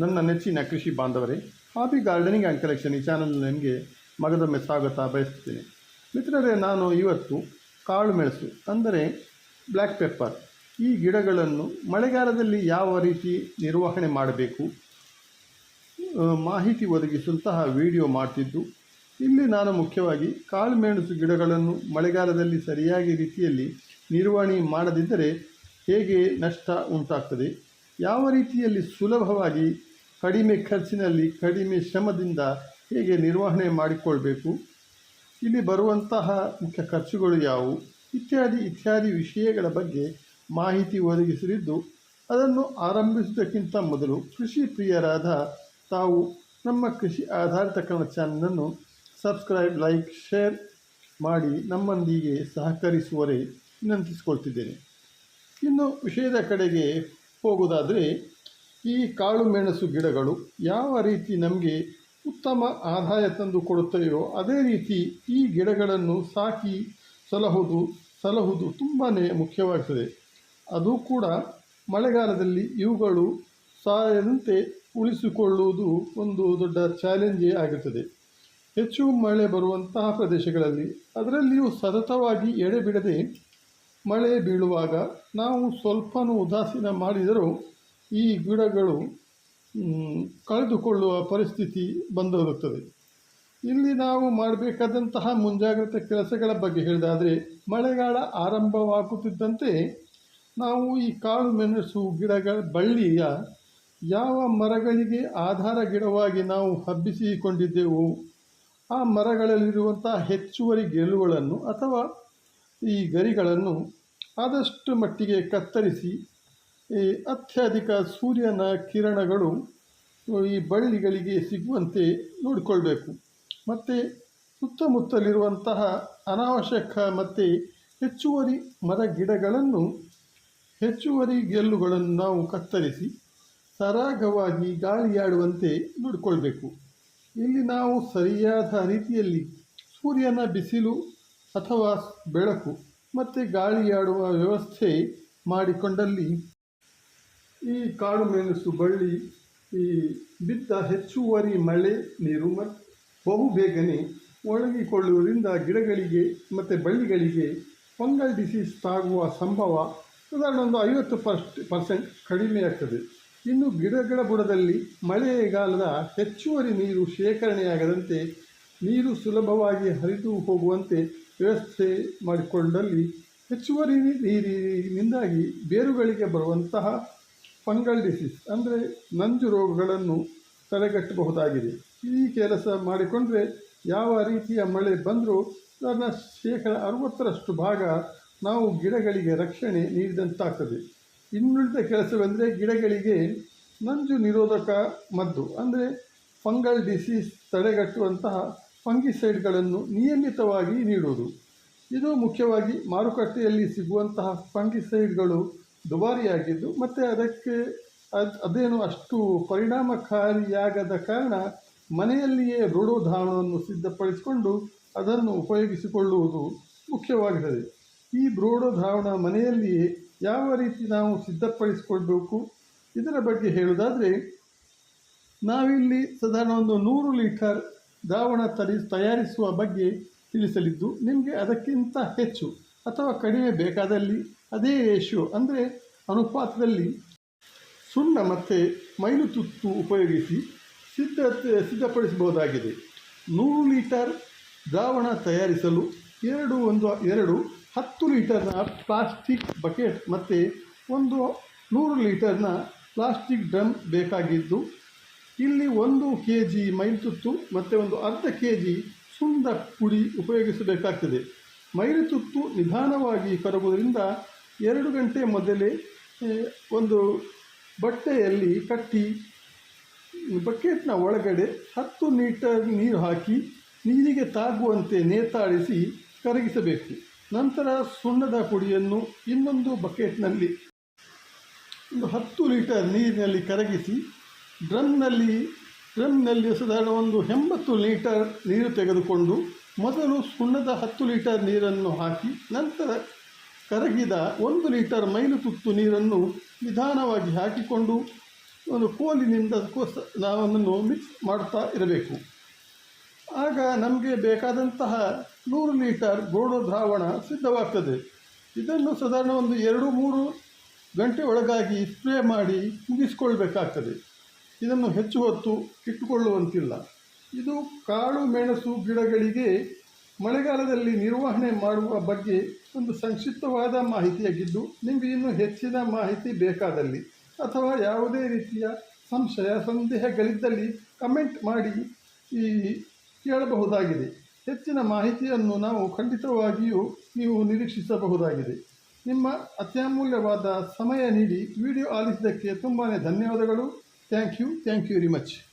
ನನ್ನ ನೆಚ್ಚಿನ ಕೃಷಿ ಬಾಂಧವರೇ ಹಾಬಿ ಗಾರ್ಡನಿಂಗ್ ಆ್ಯಂಡ್ ಕಲೆಕ್ಷನ್ ಈ ಚಾನಲ್ ನಿಮಗೆ ಮಗದೊಮ್ಮೆ ಸ್ವಾಗತ ಬಯಸುತ್ತೇನೆ ಮಿತ್ರರೇ, ನಾನು ಇವತ್ತು ಕಾಳು ಮೆಣಸು, ಅಂದರೆ ಬ್ಲ್ಯಾಕ್ ಪೆಪ್ಪರ್ ಈ ಗಿಡಗಳನ್ನು ಮಳೆಗಾಲದಲ್ಲಿ ಯಾವ ರೀತಿ ನಿರ್ವಹಣೆ ಮಾಡಬೇಕು? ಮಾಹಿತಿ ಒದಗಿಸುವಂತಹ ವಿಡಿಯೋ ಮಾಡ್ತಿದ್ದು. ಇಲ್ಲಿ ನಾನು ಮುಖ್ಯವಾಗಿ ಕಾಳುಮೆಣಸು ಗಿಡಗಳನ್ನು ಮಳೆಗಾಲದಲ್ಲಿ ಸರಿಯಾಗಿ ರೀತಿಯಲ್ಲಿ ನಿರ್ವಹಣೆ ಮಾಡದಿದ್ದರೆ ಹೇಗೆ ನಷ್ಟ ಉಂಟಾಗ್ತದೆ? ಯಾವ ರೀತಿಯಲ್ಲಿ ಸುಲಭವಾಗಿ ಕಡಿಮೆ ಖರ್ಚಿನಲ್ಲಿ, ಕಡಿಮೆ ಶ್ರಮದಿಂದ ಹೇಗೆ ನಿರ್ವಹಣೆ ಮಾಡಿಕೊಳ್ಬೇಕು? ಇಲ್ಲಿ ಬರುವಂತಹ ಮುಖ್ಯ ಖರ್ಚುಗಳು ಯಾವುವು? ಇತ್ಯಾದಿ ಇತ್ಯಾದಿ ವಿಷಯಗಳ ಬಗ್ಗೆ ಮಾಹಿತಿ ಒದಗಿಸಲಿದ್ದು, ಅದನ್ನು ಆರಂಭಿಸುವುದಕ್ಕಿಂತ ಮೊದಲು ಕೃಷಿ ಪ್ರಿಯರಾದ ತಾವು ನಮ್ಮ ಕೃಷಿ ಆಧಾರಿತ ಕನ್ನಡ ಚಾನಲನ್ನು ಸಬ್ಸ್ಕ್ರೈಬ್, ಲೈಕ್, ಶೇರ್ ಮಾಡಿ ನಮ್ಮೊಂದಿಗೆ ಸಹಕರಿಸುವರೆ ವಿನಂತಿಸಿಕೊಳ್ತಿದ್ದೇನೆ. ಇನ್ನು ವಿಷಯದ ಕಡೆಗೆ ಹೋಗುವುದಾದರೆ ಈ ಕಾಳು ಮೆಣಸು ಗಿಡಗಳು ಯಾವ ರೀತಿ ನಮಗೆ ಉತ್ತಮ ಆದಾಯ ತಂದು ಕೊಡುತ್ತವೆಯೋ ಅದೇ ರೀತಿ ಈ ಗಿಡಗಳನ್ನು ಸಾಕಿ ಸಲಹುದು ಸಲಹುದು ತುಂಬಾ ಮುಖ್ಯವಾಗ್ತದೆ. ಅದು ಕೂಡ ಮಳೆಗಾಲದಲ್ಲಿ ಇವುಗಳು ಸಾಯದಂತೆ ಉಳಿಸಿಕೊಳ್ಳುವುದು ಒಂದು ದೊಡ್ಡ ಚಾಲೆಂಜೇ ಆಗುತ್ತದೆ. ಹೆಚ್ಚು ಮಳೆ ಬರುವಂತಹ ಪ್ರದೇಶಗಳಲ್ಲಿ ಅದರಲ್ಲಿಯೂ ಸತತವಾಗಿ ಎಡೆಬಿಡದೆ ಮಳೆ ಬೀಳುವಾಗ ನಾವು ಸ್ವಲ್ಪನೂ ಉದಾಸೀನ ಮಾಡಿದರೂ ಈ ಗಿಡಗಳು ಕಳೆದುಕೊಳ್ಳುವ ಪರಿಸ್ಥಿತಿ ಬಂದೊದಗುತ್ತದೆ ಇಲ್ಲಿ ನಾವು ಮಾಡಬೇಕಾದಂತಹ ಮುಂಜಾಗ್ರತೆ ಕೆಲಸಗಳ ಬಗ್ಗೆ ಹೇಳಿದಾದರೆ ಮಳೆಗಾಲ ಆರಂಭವಾಗುತ್ತಿದ್ದಂತೆ ನಾವು ಈ ಕಾಳು ಮೆಣಸು ಗಿಡಗಳ ಬಳ್ಳಿಯ ಯಾವ ಮರಗಳಿಗೆ ಆಧಾರ ಗಿಡವಾಗಿ ನಾವು ಹಬ್ಬಿಸಿಕೊಂಡಿದ್ದೆವು, ಆ ಮರಗಳಲ್ಲಿರುವಂತಹ ಹೆಚ್ಚುವರಿ ಗೆಲುಗಳನ್ನು ಅಥವಾ ಈ ಗರಿಗಳನ್ನು ಆದಷ್ಟು ಮಟ್ಟಿಗೆ ಕತ್ತರಿಸಿ ಈ ಅತ್ಯಧಿಕ ಸೂರ್ಯನ ಕಿರಣಗಳು ಈ ಬಳ್ಳಿಗಳಿಗೆ ಸಿಗುವಂತೆ ನೋಡಿಕೊಳ್ಬೇಕು. ಮತ್ತು ಸುತ್ತಮುತ್ತಲಿರುವಂತಹ ಅನಾವಶ್ಯಕ ಮತ್ತು ಹೆಚ್ಚುವರಿ ಮರ ಗಿಡಗಳನ್ನು ಹೆಚ್ಚುವರಿ ಗೆಲ್ಲುಗಳನ್ನು ನಾವು ಕತ್ತರಿಸಿ ಸರಾಗವಾಗಿ ಗಾಳಿಯಾಡುವಂತೆ ನೋಡಿಕೊಳ್ಬೇಕು. ಇಲ್ಲಿ ನಾವು ಸರಿಯಾದ ರೀತಿಯಲ್ಲಿ ಸೂರ್ಯನ ಬಿಸಿಲು ಅಥವಾ ಬೆಳಕು ಮತ್ತು ಗಾಳಿಯಾಡುವ ವ್ಯವಸ್ಥೆ ಮಾಡಿಕೊಂಡಲ್ಲಿ ಈ ಕಾಳು ಮೆಣಸು ಬಳ್ಳಿ, ಈ ಬಿದ್ದ ಹೆಚ್ಚುವರಿ ಮಳೆ ನೀರು ಮತ್ತು ಬಹು ಬೇಗನೆ ಒಣಗಿಕೊಳ್ಳುವುದರಿಂದ ಗಿಡಗಳಿಗೆ ಮತ್ತು ಬಳ್ಳಿಗಳಿಗೆ ಫಂಗಲ್ ಡಿಸೀಸ್ ತಾಗುವ ಸಂಭವ ಸಾಧಾರಣ ಒಂದು ಐವತ್ತು ಪರ್ಸ್ಟ್ ಪರ್ಸೆಂಟ್ ಕಡಿಮೆ ಆಗ್ತದೆ. ಇನ್ನು ಗಿಡಗಳ ಬುಡದಲ್ಲಿ ಮಳೆಗಾಲದ ಹೆಚ್ಚುವರಿ ನೀರು ಶೇಖರಣೆಯಾಗದಂತೆ ನೀರು ಸುಲಭವಾಗಿ ಹರಿದು ಹೋಗುವಂತೆ ವ್ಯವಸ್ಥೆ ಮಾಡಿಕೊಂಡಲ್ಲಿ ಹೆಚ್ಚುವರಿ ನೀರಿನಿಂದಾಗಿ ಬೇರುಗಳಿಗೆ ಬರುವಂತಹ ಫಂಗಲ್ ಡಿಸೀಸ್, ಅಂದರೆ ನಂಜು ರೋಗಗಳನ್ನು ತಡೆಗಟ್ಟಬಹುದಾಗಿದೆ. ಈ ಕೆಲಸ ಮಾಡಿಕೊಂಡ್ರೆ ಯಾವ ರೀತಿಯ ಮಳೆ ಬಂದರೂ ಅದನ್ನ ಶೇಕಡ ಅರವತ್ತರಷ್ಟು ಭಾಗ ನಾವು ಗಿಡಗಳಿಗೆ ರಕ್ಷಣೆ ನೀಡಿದಂತಾಗ್ತದೆ. ಇನ್ನುಳಿದ ಕೆಲಸವೆಂದರೆ ಗಿಡಗಳಿಗೆ ನಂಜು ನಿರೋಧಕ ಮದ್ದು, ಅಂದರೆ ಫಂಗಲ್ ಡಿಸೀಸ್ ತಡೆಗಟ್ಟುವಂತಹ ಫಂಗಿಸೈಡ್ಗಳನ್ನು ನಿಯಮಿತವಾಗಿ ನೀಡುವುದು. ಇದು ಮುಖ್ಯವಾಗಿ ಮಾರುಕಟ್ಟೆಯಲ್ಲಿ ಸಿಗುವಂತಹ ಫಂಗಿಸೈಡ್ಗಳು ದುಬಾರಿಯಾಗಿದ್ದು, ಮತ್ತು ಅದಕ್ಕೆ ಅದು, ಅದೇನು ಅಷ್ಟು ಪರಿಣಾಮಕಾರಿಯಾಗದ ಕಾರಣ ಮನೆಯಲ್ಲಿಯೇ ಬ್ರೋಡೋಧಾರಣವನ್ನು ಸಿದ್ಧಪಡಿಸಿಕೊಂಡು ಅದನ್ನು ಉಪಯೋಗಿಸಿಕೊಳ್ಳುವುದು ಮುಖ್ಯವಾಗಿರುತ್ತದೆ ಈ ಬ್ರೋಡೋ ದ್ರಾವಣ ಮನೆಯಲ್ಲಿಯೇ ಯಾವ ರೀತಿ ನಾವು ಸಿದ್ಧಪಡಿಸಿಕೊಳ್ಬೇಕು? ಇದರ ಬಗ್ಗೆ ಹೇಳುವುದಾದರೆ, ನಾವಿಲ್ಲಿ ಸಾಧಾರಣ ಒಂದು ನೂರು ಲೀಟರ್ ದ್ರಾವಣ ತರಿ ತಯಾರಿಸುವ ಬಗ್ಗೆ ತಿಳಿಸಲಿದ್ದು, ನಿಮಗೆ ಅದಕ್ಕಿಂತ ಹೆಚ್ಚು ಅಥವಾ ಕಡಿಮೆ ಬೇಕಾದಲ್ಲಿ ಅದೇ ರೇಷಿಯೋ ಅಂದರೆ ಅನುಪಾತದಲ್ಲಿ ಸುಣ್ಣ ಮತ್ತು ಮೈಲು ತುತ್ತು ಉಪಯೋಗಿಸಿ ಸಿದ್ಧ ಸಿದ್ಧಪಡಿಸಬಹುದಾಗಿದೆ. ನೂರು ಲೀಟರ್ ದ್ರಾವಣ ತಯಾರಿಸಲು ಎರಡು ಒಂದು ಎರಡು ಹತ್ತು ಲೀಟರ್ನ ಪ್ಲಾಸ್ಟಿಕ್ ಬಕೆಟ್ ಮತ್ತು ಒಂದು ನೂರು ಲೀಟರ್ನ ಪ್ಲಾಸ್ಟಿಕ್ ಡ್ರಮ್ ಬೇಕಾಗಿದ್ದು, ಇಲ್ಲಿ ಒಂದು ಕೆ ಜಿ ಮೈಲುತುತ್ತು ಮತ್ತು ಒಂದು ಅರ್ಧ ಕೆ ಜಿ ಸುಂದ ಪುಡಿ ಉಪಯೋಗಿಸಬೇಕಾಗ್ತದೆ. ಮೈಲುತುತ್ತು ನಿಧಾನವಾಗಿ ಕರಗುವುದರಿಂದ ಎರಡು ಗಂಟೆ ಮೊದಲೇ ಒಂದು ಬಟ್ಟೆಯಲ್ಲಿ ಕಟ್ಟಿ, ಬಕೆಟ್ನ ಒಳಗಡೆ ಹತ್ತು ಲೀಟರ್ ನೀರು ಹಾಕಿ ನೀರಿಗೆ ತಾಗುವಂತೆ ನೇತಾಡಿಸಿ ಕರಗಿಸಬೇಕು. ನಂತರ ಸುಣ್ಣದ ಪುಡಿಯನ್ನು ಇನ್ನೊಂದು ಬಕೆಟ್ನಲ್ಲಿ ಒಂದು ಹತ್ತು ಲೀಟರ್ ನೀರಿನಲ್ಲಿ ಕರಗಿಸಿ, ಡ್ರಮ್ನಲ್ಲಿ ಡ್ರಮ್ನಲ್ಲಿ ಸಾಧಾರಣ ಒಂದು ಎಂಬತ್ತು ಲೀಟರ್ ನೀರು ತೆಗೆದುಕೊಂಡು ಮೊದಲು ಸುಣ್ಣದ ಹತ್ತು ಲೀಟರ್ ನೀರನ್ನು ಹಾಕಿ ನಂತರ ಕರಗಿದ ಒಂದು ಲೀಟರ್ ಮೈಲು ತುತ್ತು ನೀರನ್ನು ನಿಧಾನವಾಗಿ ಹಾಕಿಕೊಂಡು ಒಂದು ಕೋಲಿನಿಂದ ಕೋಸ ನಾವನ್ನು ಮಿಕ್ಸ್ ಮಾಡ್ತಾ ಇರಬೇಕು. ಆಗ ನಮಗೆ ಬೇಕಾದಂತಹ ನೂರು ಲೀಟರ್ ಗೋಡು ದ್ರಾವಣ ಸಿದ್ಧವಾಗ್ತದೆ. ಇದನ್ನು ಸಾಧಾರಣ ಒಂದು ಎರಡು ಮೂರು ಗಂಟೆ ಒಳಗಾಗಿ ಸ್ಪ್ರೇ ಮಾಡಿ ಮುಗಿಸ್ಕೊಳ್ಬೇಕಾಗ್ತದೆ. ಇದನ್ನು ಹೆಚ್ಚು ಹೊತ್ತು ಇಟ್ಟುಕೊಳ್ಳುವಂತಿಲ್ಲ. ಇದು ಕಾಳು ಮೆಣಸು ಗಿಡಗಳಿಗೆ ಮಳೆಗಾಲದಲ್ಲಿ ನಿರ್ವಹಣೆ ಮಾಡುವ ಬಗ್ಗೆ ಒಂದು ಸಂಕ್ಷಿಪ್ತವಾದ ಮಾಹಿತಿಯಾಗಿದ್ದು, ನಿಮಗೆ ಇನ್ನೂ ಹೆಚ್ಚಿನ ಮಾಹಿತಿ ಬೇಕಾದಲ್ಲಿ ಅಥವಾ ಯಾವುದೇ ರೀತಿಯ ಸಂಶಯ, ಸಂದೇಹಗಳಿದ್ದಲ್ಲಿ ಕಮೆಂಟ್ ಮಾಡಿ ಈ ಕೇಳಬಹುದಾಗಿದೆ. ಹೆಚ್ಚಿನ ಮಾಹಿತಿಯನ್ನು ನಾವು ಖಂಡಿತವಾಗಿಯೂ ನೀವು ನಿರೀಕ್ಷಿಸಬಹುದಾಗಿದೆ. ನಿಮ್ಮ ಅತ್ಯಮೂಲ್ಯವಾದ ಸಮಯ ನೀಡಿ, ವಿಡಿಯೋ ಆಲಿಸಿದ್ದಕ್ಕೆ ತುಂಬಾ ಧನ್ಯವಾದಗಳು. Thank you thank you very much.